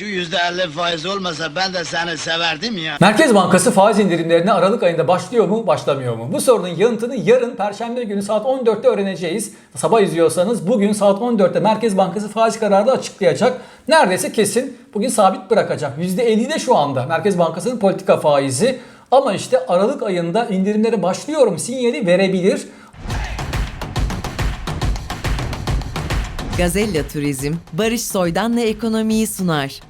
Şu yüzde elli faiz olmasa ben de seni severdim ya. Merkez Bankası faiz indirimlerine Aralık ayında başlıyor mu, başlamıyor mu? Bu sorunun yanıtını yarın Perşembe günü saat 14'te öğreneceğiz. Sabah izliyorsanız bugün saat 14'te Merkez Bankası faiz kararı açıklayacak. Neredeyse kesin bugün sabit bırakacak. %50'de şu anda Merkez Bankası'nın politika faizi. Ama işte Aralık ayında indirimlere başlıyorum sinyali verebilir. Gazella Turizm, Barış Soydan'la ekonomiyi sunar.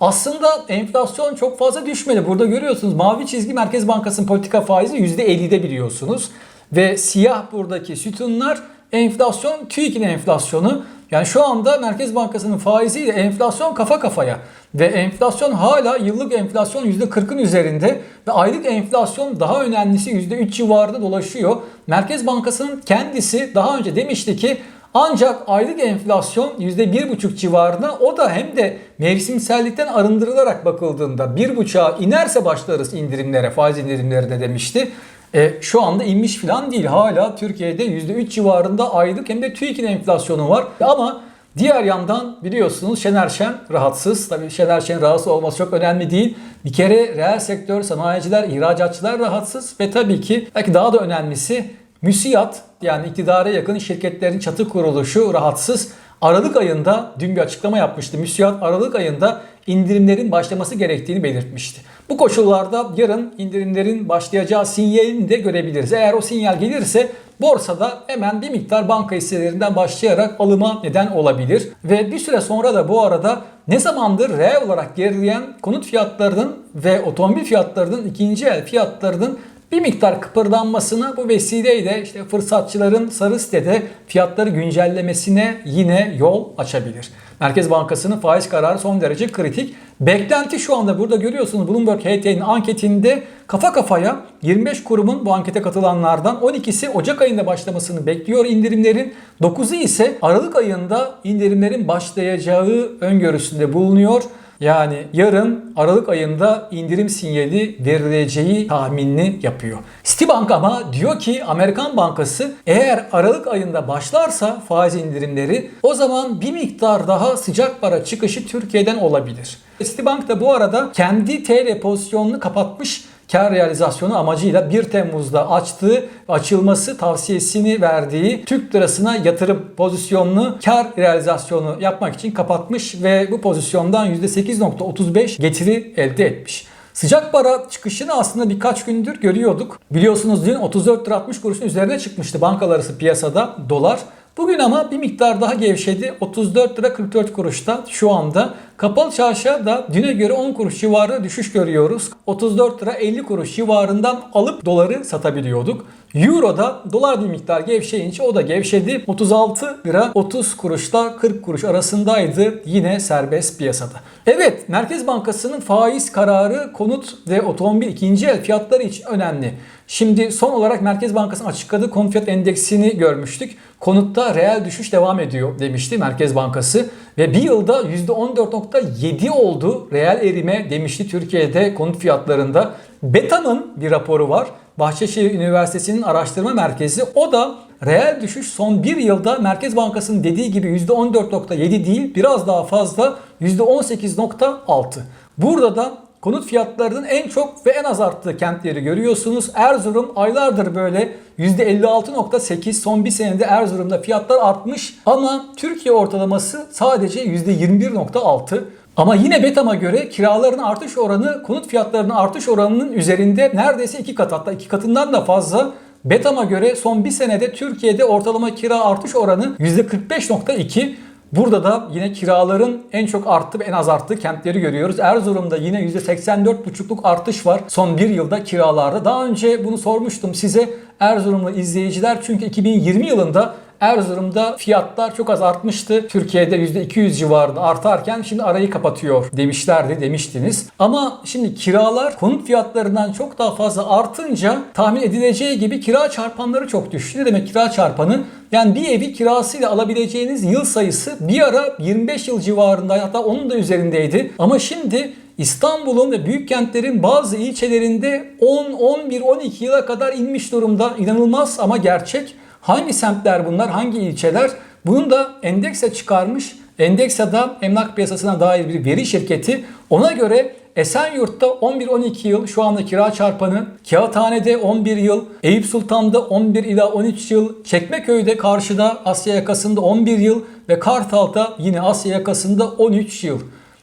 Aslında enflasyon çok fazla düşmedi. Burada görüyorsunuz mavi çizgi Merkez Bankası'nın politika faizi %50'de biliyorsunuz. Ve siyah buradaki sütunlar enflasyon, TÜİK'in enflasyonu. Yani şu anda Merkez Bankası'nın faiziyle enflasyon kafa kafaya. Ve enflasyon hala yıllık enflasyon %40'ın üzerinde ve aylık enflasyon daha önemlisi %3 civarında dolaşıyor. Merkez Bankası'nın kendisi daha önce demişti ki ancak aylık enflasyon %1,5 civarında o da hem de mevsimsellikten arındırılarak bakıldığında 1,5'a inerse başlarız indirimlere, faiz indirimlerine demişti. E, şu anda inmiş falan değil. Hala Türkiye'de %3 civarında aylık hem de TÜİK'in enflasyonu var. Ama diğer yandan biliyorsunuz Şener Şen rahatsız. Tabii Şener Şen rahatsız olması çok önemli değil. Bir kere reel sektör, sanayiciler, ihracatçılar rahatsız ve tabii ki belki daha da önemlisi müsiyat yani iktidara yakın şirketlerin çatı kuruluşu rahatsız. Aralık ayında dün bir açıklama yapmıştı. Müsiyat Aralık ayında indirimlerin başlaması gerektiğini belirtmişti. Bu koşullarda yarın indirimlerin başlayacağı sinyalini de görebiliriz. Eğer o sinyal gelirse borsada hemen bir miktar banka hisselerinden başlayarak alıma neden olabilir. Ve bir süre sonra da bu arada ne zamandır reel olarak gerileyen konut fiyatlarının ve otomobil fiyatlarının ikinci el fiyatlarının bir miktar kıpırdanmasına bu vesileyle işte fırsatçıların sarı sitede fiyatları güncellemesine yine yol açabilir. Merkez Bankası'nın faiz kararı son derece kritik. Beklenti şu anda burada görüyorsunuz Bloomberg HT'nin anketinde kafa kafaya 25 kurumun bu ankete katılanlardan 12'si Ocak ayında başlamasını bekliyor indirimlerin. 9'u ise Aralık ayında indirimlerin başlayacağı öngörüsünde bulunuyor. Yani yarın Aralık ayında indirim sinyali verileceği tahminini yapıyor. Citibank ama diyor ki Amerikan Bankası eğer Aralık ayında başlarsa faiz indirimleri o zaman bir miktar daha sıcak para çıkışı Türkiye'den olabilir. Citibank da bu arada kendi TL pozisyonunu kapatmış kar realizasyonu amacıyla 1 Temmuz'da açtığı açılması tavsiyesini verdiği Türk lirasına yatırım pozisyonunu kar realizasyonu yapmak için kapatmış ve bu pozisyondan %8.35 getiri elde etmiş. Sıcak para çıkışını aslında birkaç gündür görüyorduk. Biliyorsunuz dün 34 lira 60 kuruşun üzerine çıkmıştı bankalar arası piyasada dolar. Bugün ama bir miktar daha gevşedi. 34 lira 44 kuruşta şu anda. Kapalı çarşıya da düne göre 10 kuruş civarında düşüş görüyoruz. 34 lira 50 kuruş civarından alıp doları satabiliyorduk. Euro'da dolar bir miktar gevşeyince o da gevşedi. 36 lira 30 kuruşla 40 kuruş arasındaydı yine serbest piyasada. Evet Merkez Bankası'nın faiz kararı konut ve otomobil ikinci el fiyatları için önemli. Şimdi son olarak Merkez Bankası'nın açıkladığı konut fiyat endeksini görmüştük. Konutta reel düşüş devam ediyor demişti Merkez Bankası. Ve bir yılda %14.7 oldu reel erime demişti Türkiye'de konut fiyatlarında. Beta'nın bir raporu var. Bahçeşehir Üniversitesi'nin araştırma merkezi. O da reel düşüş son bir yılda Merkez Bankası'nın dediği gibi %14.7 değil biraz daha fazla %18.6. Burada da konut fiyatlarının en çok ve en az arttığı kentleri görüyorsunuz. Erzurum aylardır böyle %56.8 son bir senede Erzurum'da fiyatlar artmış ama Türkiye ortalaması sadece %21.6. Ama yine Betam'a göre kiraların artış oranı konut fiyatlarının artış oranının üzerinde neredeyse iki kat hatta iki katından da fazla. Betam'a göre son bir senede Türkiye'de ortalama kira artış oranı %45.2. Burada da yine kiraların en çok arttığı ve en az arttığı kentleri görüyoruz. Erzurum'da yine %84,5'luk artış var son bir yılda kiralarda. Daha önce bunu sormuştum size Erzurumlu izleyiciler çünkü 2020 yılında Erzurum'da fiyatlar çok az artmıştı. Türkiye'de %200 civarında artarken şimdi arayı kapatıyor demişlerdi demiştiniz. Ama şimdi kiralar konut fiyatlarından çok daha fazla artınca tahmin edileceği gibi kira çarpanları çok düştü. Ne demek kira çarpanı? Yani bir evi kirasıyla alabileceğiniz yıl sayısı bir ara 25 yıl civarında hatta onun da üzerindeydi. Ama şimdi İstanbul'un ve büyük kentlerin bazı ilçelerinde 10, 11, 12 yıla kadar inmiş durumda. İnanılmaz ama gerçek. Hangi semtler bunlar? Hangi ilçeler? Bunu da endekse çıkarmış Endeksa'da emlak piyasasına dair bir veri şirketi ona göre Esenyurt'ta 11-12 yıl şu anda kira çarpanı, Kağıthane'de 11 yıl, Eyüp Sultan'da 11 ila 13 yıl, Çekmeköy'de karşıda Asya yakasında 11 yıl ve Kartal'da yine Asya yakasında 13 yıl.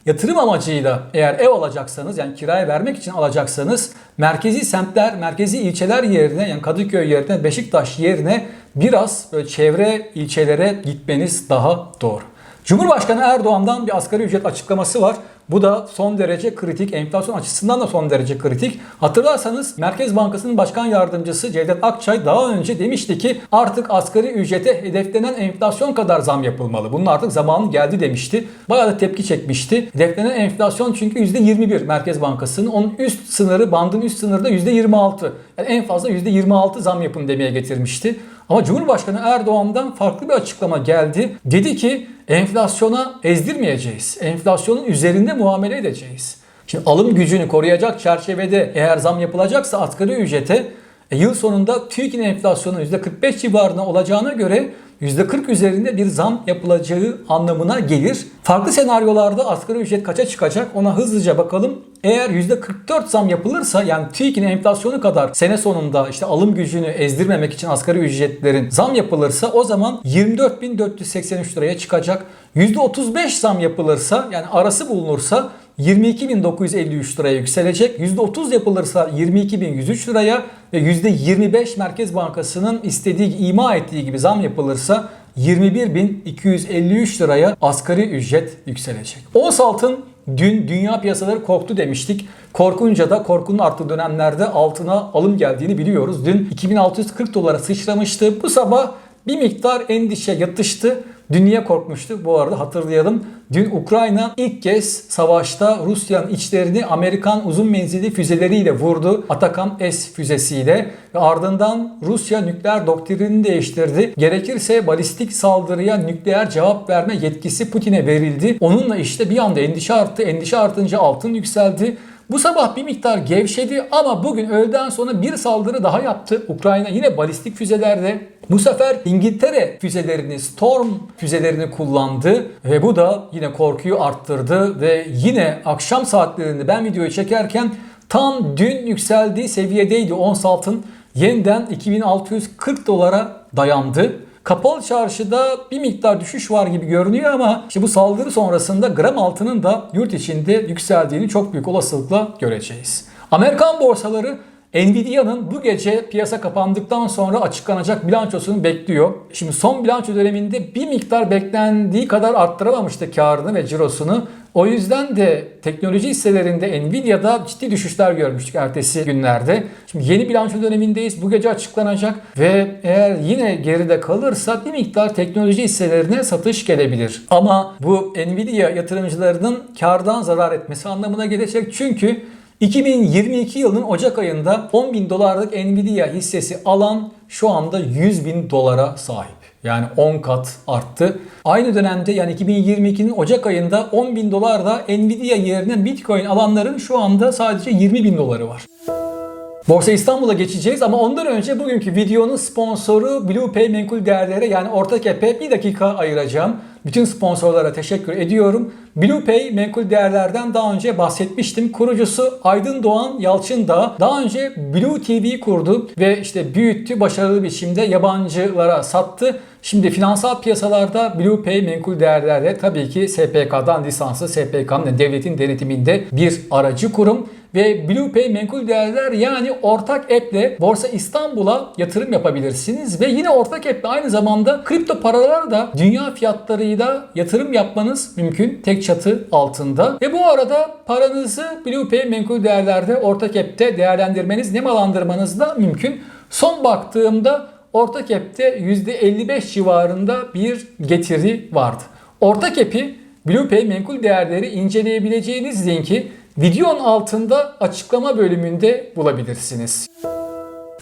Yatırım amacıyla eğer ev alacaksanız yani kiraya vermek için alacaksanız merkezi semtler, merkezi ilçeler yerine yani Kadıköy yerine Beşiktaş yerine biraz böyle çevre ilçelere gitmeniz daha doğru. Cumhurbaşkanı Erdoğan'dan bir asgari ücret açıklaması var. Bu da son derece kritik, enflasyon açısından da son derece kritik. Hatırlarsanız Merkez Bankası'nın Başkan Yardımcısı Cevdet Akçay daha önce demişti ki artık asgari ücrete hedeflenen enflasyon kadar zam yapılmalı. Bunun artık zamanı geldi demişti. Bayağı da tepki çekmişti. Hedeflenen enflasyon çünkü %21 Merkez Bankası'nın. Onun üst sınırı, bandın üst sınırı da %26. Yani en fazla %26 zam yapın demeye getirmişti. Ama Cumhurbaşkanı Erdoğan'dan farklı bir açıklama geldi. Dedi ki enflasyona ezdirmeyeceğiz. Enflasyonun üzerinde muamele edeceğiz. Şimdi alım gücünü koruyacak çerçevede eğer zam yapılacaksa asgari ücrete e, yıl sonunda TÜİK'in enflasyonu %45 civarında olacağına göre %40 üzerinde bir zam yapılacağı anlamına gelir. Farklı senaryolarda asgari ücret kaça çıkacak ona hızlıca bakalım. Eğer %44 zam yapılırsa yani TÜİK'in enflasyonu kadar sene sonunda işte alım gücünü ezdirmemek için asgari ücretlerin zam yapılırsa o zaman 24.483 liraya çıkacak. %35 zam yapılırsa yani arası bulunursa 22.953 liraya yükselecek. %30 yapılırsa 22.103 liraya ve %25 Merkez Bankası'nın istediği, ima ettiği gibi zam yapılırsa 21.253 liraya asgari ücret yükselecek. Ons altın dün dünya piyasaları korktu demiştik. Korkunca da korkunun arttığı dönemlerde altına alım geldiğini biliyoruz. Dün 2640 dolara sıçramıştı. Bu sabah bir miktar endişe yatıştı. Dünya korkmuştu. Bu arada hatırlayalım. Dün Ukrayna ilk kez savaşta Rusya'nın içlerini Amerikan uzun menzilli füzeleriyle vurdu. Atakan S füzesiyle ve ardından Rusya nükleer doktrinini değiştirdi. Gerekirse balistik saldırıya nükleer cevap verme yetkisi Putin'e verildi. Onunla işte bir anda endişe arttı. Endişe artınca altın yükseldi. Bu sabah bir miktar gevşedi ama bugün öğleden sonra bir saldırı daha yaptı. Ukrayna yine balistik füzelerde. Bu sefer İngiltere füzelerini, Storm füzelerini kullandı ve bu da yine korkuyu arttırdı ve yine akşam saatlerinde ben videoyu çekerken tam dün yükseldiği seviyedeydi ons altın. Yeniden 2640 dolara dayandı. Kapalı çarşıda bir miktar düşüş var gibi görünüyor ama işte bu saldırı sonrasında gram altının da yurt içinde yükseldiğini çok büyük olasılıkla göreceğiz. Amerikan borsaları Nvidia'nın bu gece piyasa kapandıktan sonra açıklanacak bilançosunu bekliyor. Şimdi son bilanço döneminde bir miktar beklendiği kadar arttıramamıştı karını ve cirosunu. O yüzden de teknoloji hisselerinde Nvidia'da ciddi düşüşler görmüştük ertesi günlerde. Şimdi yeni bilanço dönemindeyiz. Bu gece açıklanacak ve eğer yine geride kalırsa bir miktar teknoloji hisselerine satış gelebilir. Ama bu Nvidia yatırımcılarının kardan zarar etmesi anlamına gelecek. Çünkü 2022 yılının Ocak ayında 10 bin dolarlık Nvidia hissesi alan şu anda 100 bin dolara sahip. Yani 10 kat arttı. Aynı dönemde yani 2022'nin Ocak ayında 10 bin dolarla Nvidia yerine Bitcoin alanların şu anda sadece 20 bin doları var. Borsa İstanbul'a geçeceğiz ama ondan önce bugünkü videonun sponsoru BluePay Menkul Değerlere yani Ortakep'e bir dakika ayıracağım. Bütün sponsorlara teşekkür ediyorum. BluePay Menkul Değerler'den daha önce bahsetmiştim. Kurucusu Aydın Doğan Yalçın da daha önce Blue TV kurdu ve işte büyüttü, başarılı biçimde yabancılara sattı. Şimdi finansal piyasalarda BluePay menkul değerlerde tabii ki SPK'dan lisanslı SPK'nın devletin denetiminde bir aracı kurum ve BluePay menkul değerler yani ortak app'le Borsa İstanbul'a yatırım yapabilirsiniz ve yine ortak app'le aynı zamanda kripto paralara da dünya fiyatlarıyla yatırım yapmanız mümkün tek çatı altında. Ve bu arada paranızı BluePay menkul değerlerde ortak app'te değerlendirmeniz, nemalandırmanız da mümkün. Son baktığımda ortak app'te %55 civarında bir getiri vardı. Ortak app'i BluePay menkul değerleri inceleyebileceğiniz linki videonun altında açıklama bölümünde bulabilirsiniz.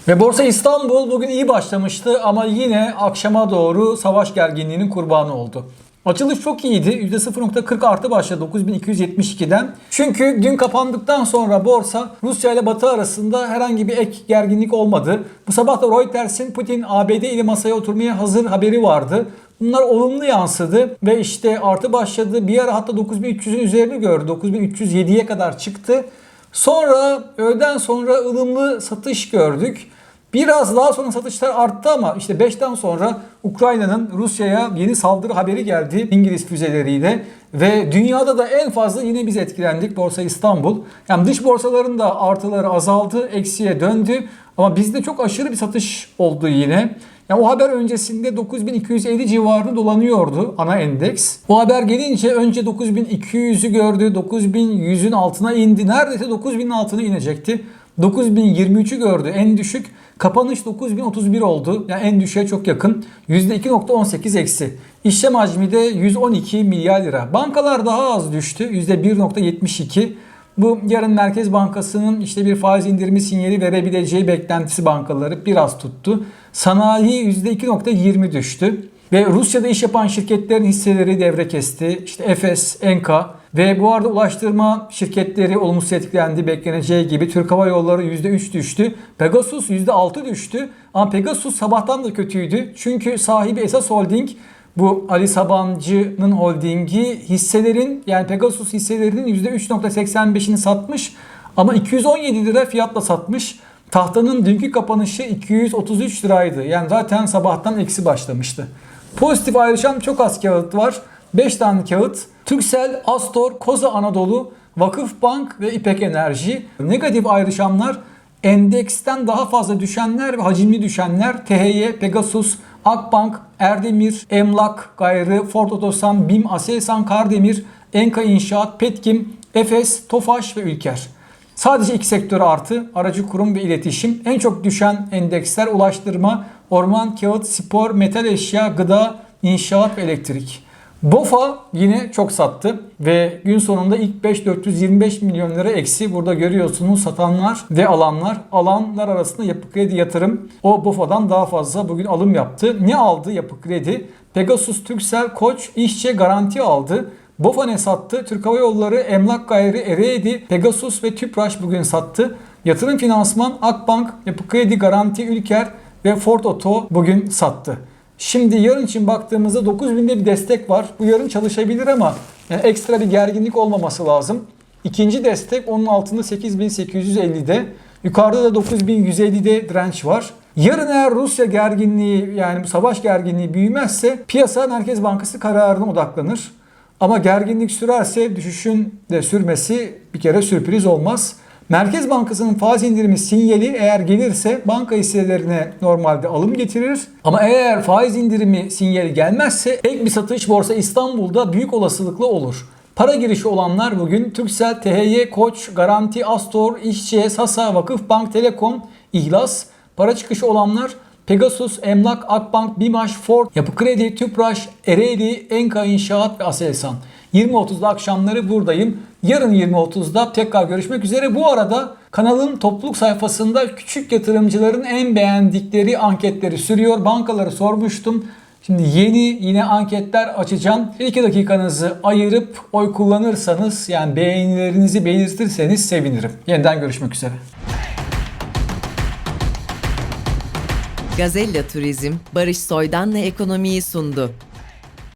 Ve Borsa İstanbul bugün iyi başlamıştı ama yine akşama doğru savaş gerginliğinin kurbanı oldu. Açılış çok iyiydi. %0.40 artı başladı 9272'den. Çünkü dün kapandıktan sonra borsa Rusya ile Batı arasında herhangi bir ek gerginlik olmadı. Bu sabah da Reuters'in Putin ABD ile masaya oturmaya hazır haberi vardı. Bunlar olumlu yansıdı ve işte artı başladı. Bir ara hatta 9300'ün üzerini gördü. 9307'ye kadar çıktı. Sonra öğleden sonra ılımlı satış gördük. Biraz daha sonra satışlar arttı ama işte 5'ten sonra Ukrayna'nın Rusya'ya yeni saldırı haberi geldi İngiliz füzeleriyle ve dünyada da en fazla yine biz etkilendik Borsa İstanbul. Yani dış borsaların da artıları azaldı, eksiye döndü ama bizde çok aşırı bir satış oldu yine. Yani o haber öncesinde 9250 civarında dolanıyordu ana endeks. O haber gelince önce 9200'ü gördü, 9100'ün altına indi. Neredeyse 9000'in altına inecekti. 9023'ü gördü en düşük. Kapanış 9031 oldu. Yani en düşüğe çok yakın. %2.18 eksi. İşlem hacmi de 112 milyar lira. Bankalar daha az düştü. %1.72. Bu yarın Merkez Bankası'nın işte bir faiz indirimi sinyali verebileceği beklentisi bankaları biraz tuttu. Sanayi %2.20 düştü. Ve Rusya'da iş yapan şirketlerin hisseleri devre kesti. İşte Efes, Enka ve bu arada ulaştırma şirketleri olumsuz etkilendi bekleneceği gibi. Türk Hava Yolları %3 düştü. Pegasus %6 düştü. Ama Pegasus sabahtan da kötüydü. Çünkü sahibi Esas Holding bu Ali Sabancı'nın holdingi hisselerin yani Pegasus hisselerinin %3.85'ini satmış ama 217 lira fiyatla satmış. Tahtanın dünkü kapanışı 233 liraydı. Yani zaten sabahtan eksi başlamıştı. Pozitif ayrışan çok az kağıt var. 5 tane kağıt. Türksel, Astor, Koza Anadolu, Vakıfbank ve İpek Enerji. Negatif ayrışanlar endeksten daha fazla düşenler ve hacimli düşenler THY, Pegasus, Akbank, Erdemir, Emlak, Gayrı, Ford Otosan, BİM, Aselsan, Kardemir, Enka İnşaat, Petkim, Efes, Tofaş ve Ülker. Sadece iki sektör artı aracı kurum ve iletişim. En çok düşen endeksler ulaştırma, orman, kağıt, spor, metal eşya, gıda, inşaat ve elektrik. BOFA yine çok sattı ve gün sonunda ilk 5 425 milyon lira eksi burada görüyorsunuz satanlar ve alanlar. Alanlar arasında Yapı Kredi Yatırım o BOFA'dan daha fazla bugün alım yaptı. Ne aldı Yapı Kredi? Pegasus, Türksel, Koç, İşçe garanti aldı. BOFA ne sattı? Türk Hava Yolları, Emlak Gayri, Ereğli, Pegasus ve Tüpraş bugün sattı. Yatırım Finansman, Akbank, Yapı Kredi Garanti, Ülker ve Ford Oto bugün sattı. Şimdi yarın için baktığımızda 9000'de bir destek var. Bu yarın çalışabilir ama yani ekstra bir gerginlik olmaması lazım. İkinci destek onun altında 8850'de. Yukarıda da 9150'de direnç var. Yarın eğer Rusya gerginliği yani bu savaş gerginliği büyümezse piyasa Merkez Bankası kararına odaklanır. Ama gerginlik sürerse düşüşün de sürmesi bir kere sürpriz olmaz. Merkez Bankası'nın faiz indirimi sinyali eğer gelirse banka hisselerine normalde alım getirir. Ama eğer faiz indirimi sinyali gelmezse tek bir satış borsa İstanbul'da büyük olasılıkla olur. Para girişi olanlar bugün Türksel, THY, Koç, Garanti, Astor, İşçi, Sasa, Vakıfbank, Telekom, İhlas. Para çıkışı olanlar Pegasus, Emlak, Akbank, Bimaş, Ford, Yapı Kredi, Tüpraş, Ereğli, Enka İnşaat ve Aselsan. 20.30'da akşamları buradayım. Yarın 20.30'da tekrar görüşmek üzere. Bu arada kanalın topluluk sayfasında küçük yatırımcıların en beğendikleri anketleri sürüyor. Bankaları sormuştum. Şimdi yeni yine anketler açacağım. 2 dakikanızı ayırıp oy kullanırsanız yani beğenilerinizi belirtirseniz sevinirim. Yeniden görüşmek üzere. Gazella Turizm, Barış Soydan'la ekonomiyi sundu.